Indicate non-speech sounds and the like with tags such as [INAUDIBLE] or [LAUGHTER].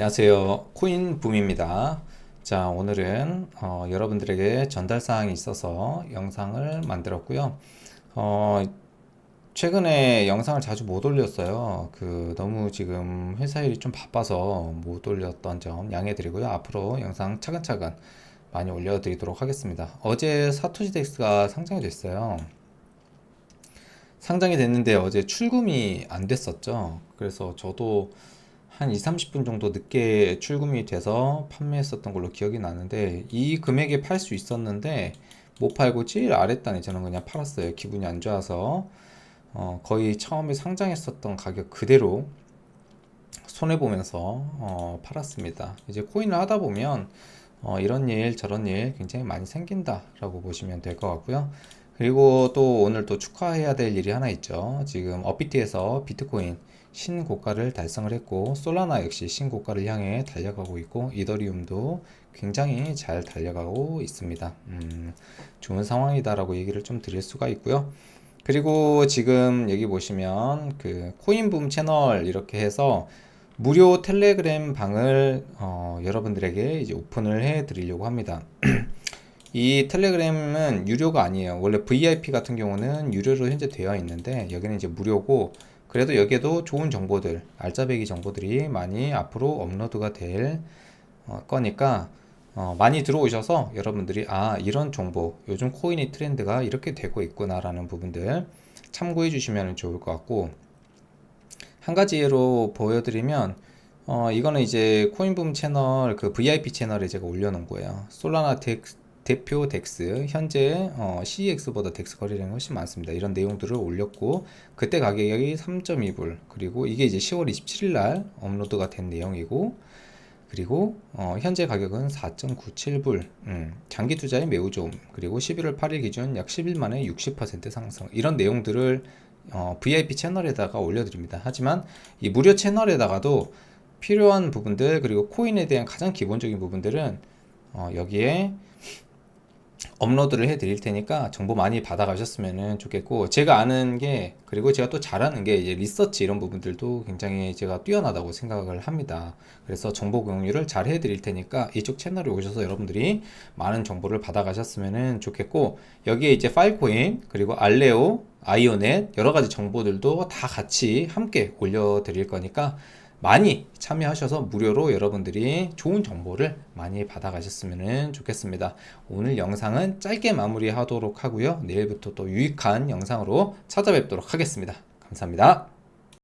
안녕하세요. 코인 붐입니다. 자, 오늘은 어, 여러분들에게 전달 사항이 있어서 영상을 만들었고요. 어, 최근에 영상을 자주 못 올렸어요. 그 너무 지금 회사 일이 좀 바빠서 못 올렸던 점 양해 드리고요. 앞으로 영상 차근차근 많이 올려드리도록 하겠습니다. 어제 사토시 덱스가 상장이 됐어요. 상장이 됐는데 어제 출금이 안 됐었죠. 그래서 저도 한 2, 30분 정도 늦게 출금이 돼서 판매했었던 걸로 기억이 나는데 이 금액에 팔 수 있었는데 못 팔고 제일 아랫단에 저는 그냥 팔았어요. 기분이 안 좋아서 어, 거의 처음에 상장했었던 가격 그대로 손해 보면서 어, 팔았습니다. 이제 코인을 하다 보면 어, 이런 일 저런 일 굉장히 많이 생긴다라고 보시면 될 것 같고요. 그리고 또 오늘 또 축하해야 될 일이 하나 있죠. 지금 업비트에서 비트코인 신고가를 달성을 했고 솔라나 역시 신고가를 향해 달려가고 있고 이더리움도 굉장히 잘 달려가고 있습니다. 음, 좋은 상황이다라고 얘기를 좀 드릴 수가 있고요. 그리고 지금 여기 보시면 그 코인붐 채널 이렇게 해서 무료 텔레그램 방을 어, 여러분들에게 이제 오픈을 해 드리려고 합니다. [CLEARS THROAT] 이 텔레그램은 유료가 아니에요. 원래 VIP 같은 경우는 유료로 현재 되어 있는데 여기는 이제 무료고 그래도 여기에도 좋은 정보들, 알짜배기 정보들이 많이 앞으로 업로드가 될 어, 거니까 어, 많이 들어오셔서 여러분들이 아 이런 정보, 요즘 코인의 트렌드가 이렇게 되고 있구나라는 부분들 참고해 주시면 좋을 것 같고 한 가지 예로 보여드리면 어, 이거는 이제 코인붐 채널 그 VIP 채널에 제가 올려놓은 거예요. 솔라나 덱스 대표 덱스 현재 어, CEX보다 덱스 거래량이 훨씬 많습니다. 이런 내용들을 올렸고 그때 가격이 3.2불 그리고 이게 이제 10월 27일 날 업로드가 된 내용이고 그리고 어, 현재 가격은 4.97불 음, 장기 투자에 매우 좋음 그리고 11월 8일 기준 약 10일 만에 60% 상승 이런 내용들을 어, VIP 채널에다가 올려드립니다. 하지만 이 무료 채널에다가도 필요한 부분들 그리고 코인에 대한 가장 기본적인 부분들은 어, 여기에 업로드를 해 드릴 테니까 정보 많이 받아 가셨으면 좋겠고 제가 아는 게 그리고 제가 또 잘하는 게 이제 리서치 이런 부분들도 굉장히 제가 뛰어나다고 생각을 합니다. 그래서 정보 공유를 잘 해 드릴 테니까 이쪽 채널에 오셔서 여러분들이 많은 정보를 받아 가셨으면 좋겠고 여기에 이제 파일코인 그리고 알레오 아이오넷 여러 가지 정보들도 다 같이 함께 올려 드릴 거니까 많이 참여하셔서 무료로 여러분들이 좋은 정보를 많이 받아가셨으면 좋겠습니다. 오늘 영상은 짧게 마무리하도록 하고요. 내일부터 또 유익한 영상으로 찾아뵙도록 하겠습니다. 감사합니다.